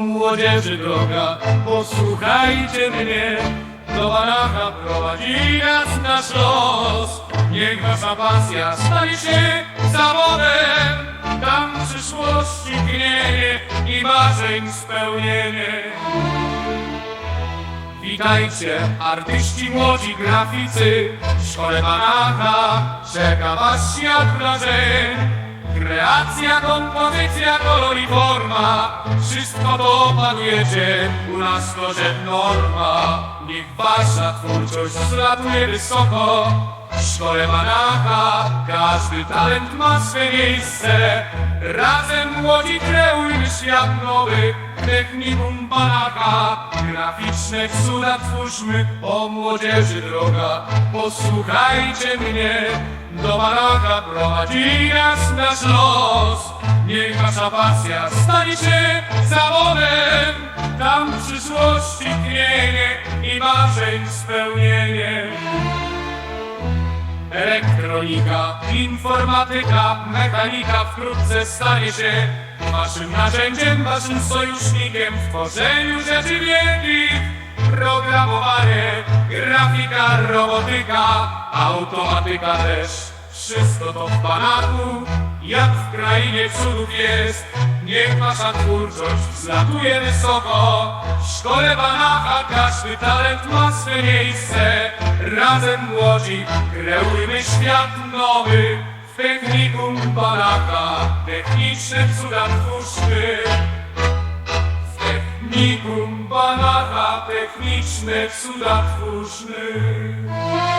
młodzieży droga, posłuchajcie mnie. Do Banacha prowadzi nas nasz los. Niech wasza pasja stanie się zawodem. Tam przyszłości tchnienie i marzeń spełnienie. Witajcie, artyści młodzi graficy, w szkole Banacha czeka was świat wrażeń. Kreacja, kompozycja, kolor i forma, wszystko to opanujecie, u nas to rzecz norma. Niech wasza twórczość zlatuje wysoko, w szkole Banacha każdy talent ma swe miejsce. Razem młodzi kreujmy świat nowy, technikum Banacha. Graficzne cuda twórzmy, o młodzieży droga. Posłuchajcie mnie, do Banacha prowadzi nas nasz los. Niech wasza pasja stanie się zawodem, tam przyszłości tchnienie i marzeń spełnienie. Elektronika, informatyka, mechanika wkrótce stanie się waszym narzędziem, waszym sojusznikiem w tworzeniu rzeczy wielkich. Programowanie, grafika, robotyka, automatyka też. Wszystko to w Banaku, jak w krainie cudów jest. Niech wasza twórczość wzlatuje wysoko. W szkole Banacha każdy talent ma swe miejsce. Razem młodzi kreujmy świat nowy. W technikum Banacha techniczne cuda twórzmy. W technikum Banacha techniczne cuda twórzmy.